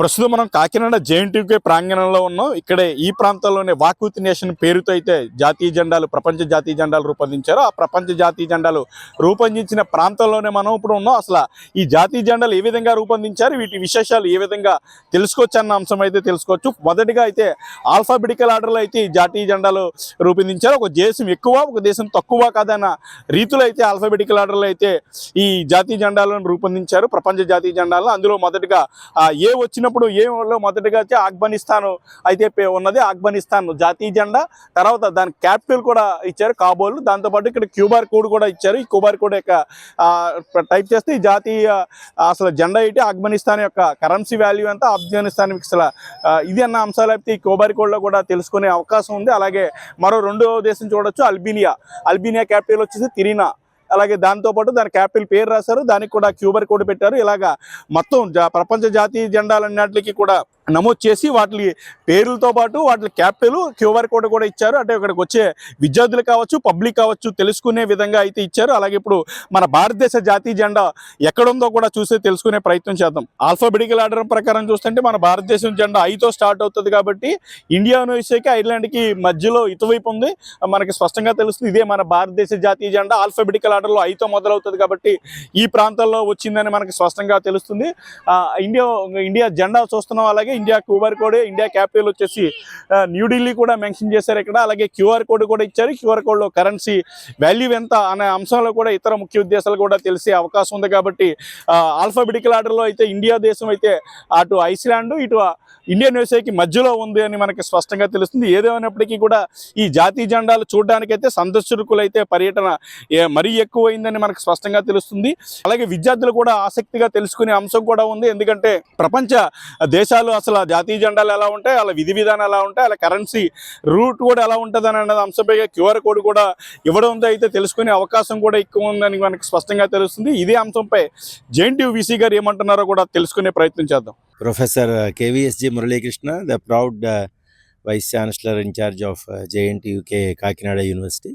ప్రస్తుతం మనం కాకినాడ జేఎన్టీకే ప్రాంగణంలో ఉన్నాం. ఇక్కడే ఈ ప్రాంతంలోనే వాకూతి నేషన్ పేరుతో అయితే జాతీయ జెండాలు ప్రపంచ జాతీయ జెండాలు రూపొందించారు. ఆ ప్రపంచ జాతీయ జెండాలు రూపొందించిన ప్రాంతంలోనే మనం ఇప్పుడు ఉన్నాం. అసలు ఈ జాతీయ జెండాలు ఏ విధంగా రూపొందించారు? వీటి విశేషాలు ఏ విధంగా తెలుసుకోవచ్చు అన్న అంశం అయితే తెలుసుకోవచ్చు. మొదటిగా అయితే ఆల్ఫాబెటికల్ ఆర్డర్లో అయితే ఈ జాతీయ జెండాలు రూపొందించారు. ఒక దేశం ఎక్కువ ఒక దేశం తక్కువ కాదన్న రీతిలో అయితే ఆల్ఫాబెటికల్ ఆర్డర్లో అయితే ఈ జాతీయ జెండాలను రూపొందించారు. ప్రపంచ జాతీయ జెండాలను. అందులో మొదటిగా ఏ వచ్చిన వచ్చినప్పుడు ఏలో మొదటిగా వచ్చి ఆఫ్ఘనిస్తాన్ అయితే పే- ఉన్నది ఆఫ్ఘనిస్తాన్ జాతీయ జెండా. తర్వాత దాని క్యాపిటల్ కూడా ఇచ్చారు కాబోలు. దాంతోపాటు ఇక్కడ క్యూబార్ కోడ్ కూడా ఇచ్చారు. ఈ క్యూబార్ కోడ్ యొక్క టైప్ చేస్తే ఈ జాతీయ అసలు జెండా ఏంటి? ఆఫ్ఘనిస్తాన్ యొక్క కరెన్సీ వాల్యూ ఎంత? ఆఫ్ఘనిస్తాన్ అసలు ఇది అన్న అంశాలు అయితే ఈ క్యూబార్ కోడ్లో కూడా తెలుసుకునే అవకాశం ఉంది. అలాగే మరో రెండో దేశం చూడొచ్చు అల్బీనియా. అల్బీనియా క్యాపిటల్ వచ్చేసి తిరినా. అలాగే దాంతోపాటు దాని క్యాపిటల్ పేరు రాశారు. దానికి కూడా క్యూబర్ కోడ్ పెట్టారు. ఇలాగా మొత్తం జా- ప్రపంచ జాతీయ జెండాలన్నింటికి కూడా నమోదు చేసి వాటి పేర్లతో పాటు వాటి క్యాపిటల్ క్యూఆర్ కోడ్ కూడా ఇచ్చారు. అంటే ఇక్కడికి వచ్చే విద్యార్థులు కావచ్చు పబ్లిక్ కావచ్చు తెలుసుకునే విధంగా అయితే ఇచ్చారు. అలాగే ఇప్పుడు మన భారతదేశ జాతీయ జెండా ఎక్కడుందో కూడా చూసి తెలుసుకునే ప్రయత్నం చేద్దాం. ఆల్ఫాబెటికల్ ఆర్డర్ ప్రకారం చూస్తుంటే మన భారతదేశం జెండా ఐతో స్టార్ట్ అవుతుంది కాబట్టి ఇండియా యూనివర్సిటీకి ఐర్లాండ్కి మధ్యలో ఇటువైపు ఉంది. మనకి స్పష్టంగా తెలుస్తుంది ఇదే మన భారతదేశ జాతీయ జెండా. ఆల్ఫాబెటికల్ ఆర్డర్లో ఐతో మొదలవుతుంది కాబట్టి ఈ ప్రాంతాల్లో వచ్చిందని మనకి స్పష్టంగా తెలుస్తుంది. ఇండియా ఇండియా జెండా చూస్తున్నాం. అలాగే India QR code India capital వచ్చేసి న్యూఢిల్లీ కూడా మెన్షన్ చేశారు ఇక్కడ. అలాగే క్యూఆర్ కోడ్ కూడా ఇచ్చారు. క్యూఆర్ కోడ్లో కరెన్సీ వాల్యూ ఎంత అనే అంశంలో కూడా ఇతర ముఖ్య ఉద్దేశాలు కూడా తెలిసే అవకాశం ఉంది కాబట్టి ఆల్ఫాబెటికల్ ఆర్డర్లో అయితే ఇండియా దేశం అయితే అటు ఐస్లాండ్ ఇటు ఇండియన్ వ్యవసాయకి మధ్యలో ఉంది అని మనకి స్పష్టంగా తెలుస్తుంది. ఏదేమైనప్పటికీ కూడా ఈ జాతీయ జెండాలు చూడడానికైతే సందర్శకులైతే పర్యటన మరీ ఎక్కువైందని మనకు స్పష్టంగా తెలుస్తుంది. అలాగే విద్యార్థులు కూడా ఆసక్తిగా తెలుసుకునే అంశం కూడా ఉంది. ఎందుకంటే ప్రపంచ దేశాలు అసలు జాతీయ జెండాలు ఎలా ఉంటాయి అలా విధి విధానం ఎలా ఉంటాయి అలా కరెన్సీ రూట్ కూడా ఎలా ఉంటుంది అన్నది అంశంపై క్యూఆర్ కోడ్ కూడా ఇవ్వడంతో అయితే తెలుసుకునే అవకాశం కూడా ఎక్కువ ఉందని మనకి స్పష్టంగా తెలుస్తుంది. ఇదే అంశంపై జేఎన్టీ గారు ఏమంటున్నారో కూడా తెలుసుకునే ప్రయత్నం చేద్దాం. Professor KVSG Muralikrishna the proud vice chancellor incharge of JNTUK Kakinada university.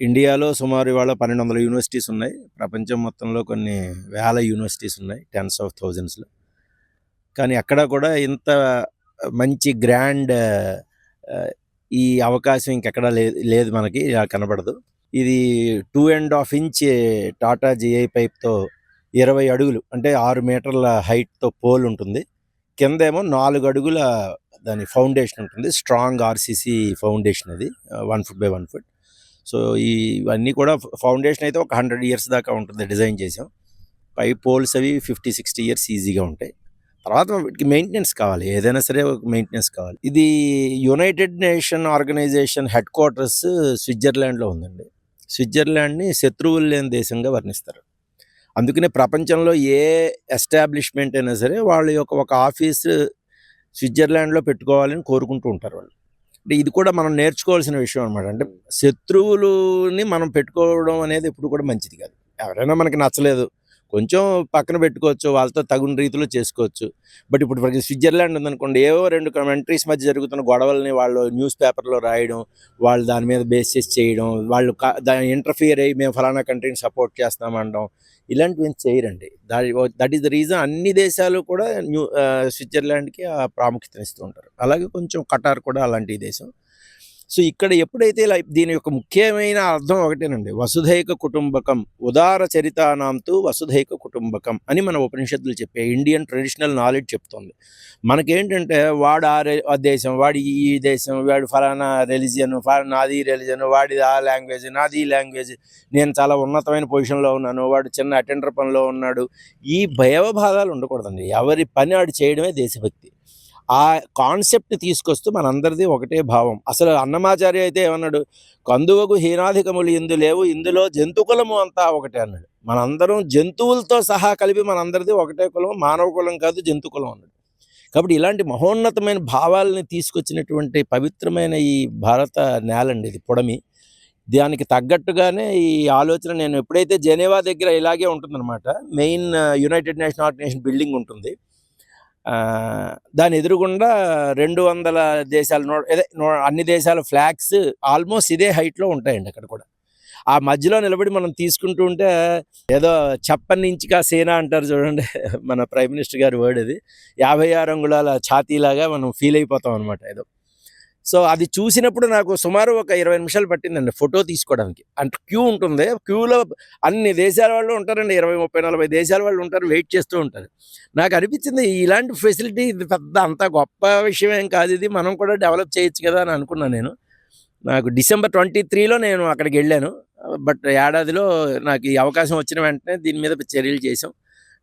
ఇండియాలో సుమారు ఇవాళ పన్నెండు వందల యూనివర్సిటీస్ ఉన్నాయి. ప్రపంచం మొత్తంలో కొన్ని వేల యూనివర్సిటీస్ ఉన్నాయి టెన్స్ ఆఫ్ థౌజండ్స్లో. కానీ అక్కడ కూడా ఇంత మంచి గ్రాండ్ ఈ అవకాశం ఇంకెక్కడా లేదు లేదు మనకి ఇలా కనబడదు. ఇది two and half inch Tata GI పైప్తో ఇరవై అడుగులు అంటే ఆరు మీటర్ల హైట్తో పోల్ ఉంటుంది. కిందేమో నాలుగు అడుగుల దాని ఫౌండేషన్ ఉంటుంది. స్ట్రాంగ్ ఆర్సీసీ ఫౌండేషన్ అది one foot by one foot. So ఈ ఇవన్నీ కూడా ఫౌండేషన్ అయితే ఒక హండ్రెడ్ ఇయర్స్ దాకా ఉంటుంది డిజైన్ చేసాం. పై పోల్స్ అవి ఫిఫ్టీ సిక్స్టీ ఇయర్స్ ఈజీగా ఉంటాయి. తర్వాత వీటికి మెయింటెనెన్స్ కావాలి. ఏదైనా సరే ఒక మెయింటెనెన్స్ కావాలి. ఇది united nation organisation headquarters స్విట్జర్లాండ్లో ఉందండి. స్విట్జర్లాండ్ని శత్రువులు లేని దేశంగా వర్ణిస్తారు. అందుకనే ప్రపంచంలో ఏ ఎస్టాబ్లిష్మెంట్ అయినా సరే వాళ్ళ యొక్క ఒక ఆఫీస్ స్విట్జర్లాండ్లో పెట్టుకోవాలని కోరుకుంటూ ఉంటారు వాళ్ళు. అంటే ఇది కూడా మనం నేర్చుకోవాల్సిన విషయం అనమాట అంటే శత్రువులని మనం పెట్టుకోవడం అనేది ఎప్పుడు కూడా మంచిది కాదు. ఎవరైనా మనకి నచ్చలేదు కొంచెం పక్కన పెట్టుకోవచ్చు వాళ్ళతో తగిన రీతిలో చేసుకోవచ్చు. బట్ ఇప్పుడు ఫర్ స్విట్జర్లాండ్ ఉందనుకోండి ఏవో రెండు కంట్రీస్ మధ్య జరుగుతున్న గొడవల్ని వాళ్ళు న్యూస్ పేపర్లో రాయడం వాళ్ళు దాని మీద బేస్ చేసి చేయడం వాళ్ళు దాని ఇంటర్ఫియర్ అయ్యి మేము ఫలానా కంట్రీని సపోర్ట్ చేస్తామనడం ఇలాంటివి ఏం చేయరండి. దాని దట్ ఈస్ ద రీజన్ అన్ని దేశాలు కూడా న్యూ స్విట్జర్లాండ్కి ఆ ప్రాముఖ్యతనిస్తూ ఉంటారు. అలాగే కొంచెం కటార్ కూడా అలాంటి దేశం. సో ఇక్కడ ఎప్పుడైతే ఇలా దీని యొక్క ముఖ్యమైన అర్థం ఒకటేనండి. వసుధైక కుటుంబకం ఉదార చరితానాంతు వసుధైక కుటుంబకం అని మన ఉపనిషత్తులు చెప్పే ఇండియన్ ట్రెడిషనల్ నాలెడ్జ్ చెప్తుంది. మనకేంటంటే వాడు ఆ ఆ దేశం వాడి ఈ దేశం వాడు ఫలానా రెలిజియన్ నాది రిలిజియన్ వాడిది ఆ లాంగ్వేజ్ నాది ఈ లాంగ్వేజ్ నేను చాలా ఉన్నతమైన పొజిషన్లో ఉన్నాను వాడు చిన్న అటెండర్ పనిలో ఉన్నాడు. ఈ భయభావాలు ఉండకూడదండి. ఎవరి పని ఆడు చేయడమే దేశభక్తి. ఆ కాన్సెప్ట్ తీసుకొస్తూ మనందరిది ఒకటే భావం. అసలు అన్నమాచార్య అయితే ఏమన్నాడు? కందువకు హీనాధికములు ఇందు లేవు ఇందులో జంతుకులము అంతా ఒకటే అన్నాడు. మనందరం జంతువులతో సహా కలిపి మనందరిది ఒకటే కులం మానవ కులం కాదు జంతు కులం అన్నాడు. కాబట్టి ఇలాంటి మహోన్నతమైన భావాలని తీసుకొచ్చినటువంటి పవిత్రమైన ఈ భారత నేలండి ఇది పొడమి. దానికి తగ్గట్టుగానే ఈ ఆలోచన నేను ఎప్పుడైతే జెనేవా దగ్గర ఇలాగే ఉంటుందన్నమాట main united nation organisation building ఉంటుంది. దాని ఎదురుగుండా రెండు వందల దేశాల నో అదే అన్ని దేశాల ఫ్లాగ్స్ ఆల్మోస్ట్ ఇదే హైట్లో ఉంటాయండి అక్కడ కూడా. ఆ మధ్యలో నిలబడి మనం తీసుకుంటూ ఉంటే ఏదో చప్పని ఇంచుగా సేనా అంటారు చూడండి మన ప్రైమ్ మినిస్టర్ గారి వర్డ్ అది. యాభై ఆరు అంగుళాల ఛాతీలాగా మనం ఫీల్ అయిపోతాం అనమాట ఏదో. సో అది చూసినప్పుడు నాకు సుమారు ఒక ఇరవై నిమిషాలు పట్టిందండి ఫోటో తీసుకోవడానికి. అంటే క్యూ ఉంటుంది. క్యూలో అన్ని దేశాల వాళ్ళు ఉంటారండి. ఇరవై ముప్పై నలభై దేశాల వాళ్ళు ఉంటారు వెయిట్ చేస్తూ ఉంటారు. నాకు అనిపించింది ఇలాంటి ఫెసిలిటీ ఇది పెద్ద అంత గొప్ప విషయం ఏం కాదు ఇది. మనం కూడా డెవలప్ చేయొచ్చు కదా అని అనుకున్నాను నేను. నాకు డిసెంబర్ ట్వంటీ త్రీలో నేను అక్కడికి వెళ్ళాను. బట్ ఏడాదిలో నాకు ఈ అవకాశం వచ్చిన వెంటనే దీని మీద చర్యలు చేసాం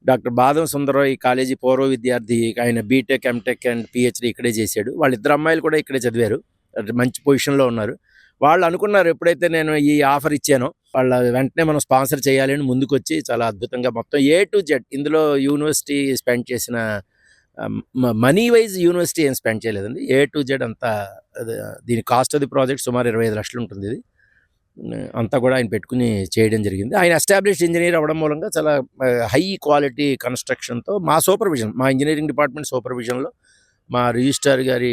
డాక్టర్ బాదం సుందరరావు ఈ కాలేజీ పూర్వ విద్యార్థి ఆయన బీటెక్ ఎంటెక్ అండ్ పిహెచ్డి ఇక్కడే చేశాడు. వాళ్ళిద్దరు అమ్మాయిలు కూడా ఇక్కడే చదివారు. అంటే మంచి పొజిషన్లో ఉన్నారు. వాళ్ళు అనుకున్నారు ఎప్పుడైతే నేను ఈ ఆఫర్ ఇచ్చానో వాళ్ళ వెంటనే మనం స్పాన్సర్ చేయాలని ముందుకొచ్చి చాలా అద్భుతంగా మొత్తం ఏ టు జెడ్ ఇందులో యూనివర్సిటీ స్పెండ్ చేసిన మనీ వైజ్ యూనివర్సిటీ ఏం స్పెండ్ చేయలేదండి. ఏ టు జెడ్ అంతా దీని కాస్ట్ ఆఫ్ ది ప్రాజెక్ట్ సుమారు ఇరవై ఐదు లక్షలు ఉంటుంది ఇది. అంతా కూడా ఆయన పెట్టుకుని చేయడం జరిగింది. ఆయన ఎస్టాబ్లిష్డ్ ఇంజనీర్ అవ్వడం మూలంగా చాలా హై క్వాలిటీ కన్స్ట్రక్షన్తో మా సూపర్విజన్ మా ఇంజనీరింగ్ డిపార్ట్మెంట్ సూపర్విజన్లో మా రిజిస్ట్రార్ గారి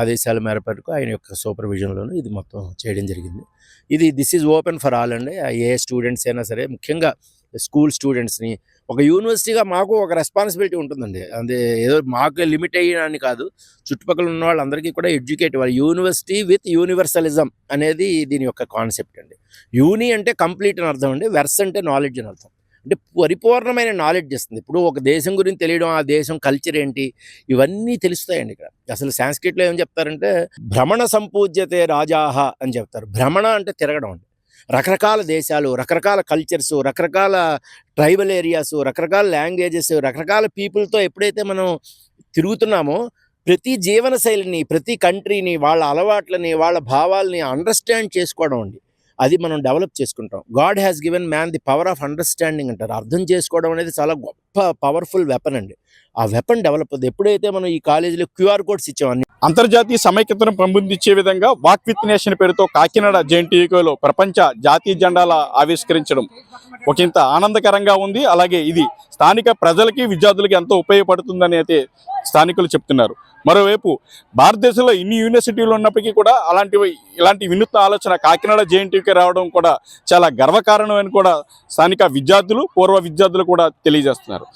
ఆదేశాల మేరకు ఆయన యొక్క సూపర్విజన్లోనూ ఇది మొత్తం చేయడం జరిగింది. ఇది this is open for all అండి. ఏ స్టూడెంట్స్ అయినా సరే ముఖ్యంగా స్కూల్ స్టూడెంట్స్ని ఒక యూనివర్సిటీగా మాకు ఒక రెస్పాన్సిబిలిటీ ఉంటుందండి. అదే ఏదో మాకు లిమిట్ అయ్యని కాదు. చుట్టుపక్కల ఉన్న వాళ్ళందరికీ కూడా ఎడ్యుకేట్ ఇవ్వాలి యూనివర్సిటీ విత్ యూనివర్సలిజం అనేది దీని యొక్క కాన్సెప్ట్ అండి. యూని అంటే కంప్లీట్ అని అర్థం అండి. వెర్స్ అంటే నాలెడ్జ్ అని అర్థం. అంటే పరిపూర్ణమైన నాలెడ్జ్ ఇస్తుంది. ఇప్పుడు ఒక దేశం గురించి తెలియడం ఆ దేశం కల్చర్ ఏంటి? ఇవన్నీ తెలుస్తాయండి ఇక్కడ. అసలు సాంస్క్రిట్లో ఏం చెప్తారంటే భ్రమణ సంపూజ్యతే రాజాహ అని చెప్తారు. భ్రమణ అంటే తిరగడం అండి. రకరకాల దేశాలు రకరకాల కల్చర్స్ రకరకాల ట్రైబల్ ఏరియాస్ రకరకాల లాంగ్వేజెస్ రకరకాల పీపుల్తో ఎప్పుడైతే మనం తిరుగుతున్నామో ప్రతి జీవన శైలిని ప్రతి కంట్రీని వాళ్ళ అలవాట్లని వాళ్ళ భావాల్ని అండర్స్టాండ్ చేసుకోవడం అండి. అది మనం డెవలప్ చేసుకుంటాం. God has given man the power of understanding అంటారు. అర్థం చేసుకోవడం అనేది చాలా గొప్ప పవర్ఫుల్ వెపన్ అండి. ఆ వెపన్ డెవలప్ అవుతుంది ఎప్పుడైతే మనం ఈ కాలేజీలో క్యూఆర్ కోడ్స్ ఇచ్చామని అంతర్జాతీయ సమైక్యతను పెంపొందించే విధంగా వాక్ విత్ నేషన్ పేరుతో కాకినాడ జేఎన్టీయూలో ప్రపంచ జాతీయ జెండాల ఆవిష్కరించడం ఒకంత ఆనందకరంగా ఉంది. అలాగే ఇది స్థానిక ప్రజలకి విద్యార్థులకి ఎంతో ఉపయోగపడుతుందని అయితే స్థానికులు చెప్తున్నారు. మరోవైపు భారతదేశంలో ఇన్ని యూనివర్సిటీలు ఉన్నప్పటికీ కూడా అలాంటివి ఇలాంటి వినూత్న ఆలోచన కాకినాడ జేఎన్టీయూకి రావడం కూడా చాలా గర్వకారణం అని కూడా స్థానిక విద్యార్థులు పూర్వ విద్యార్థులు కూడా తెలియజేస్తున్నారు.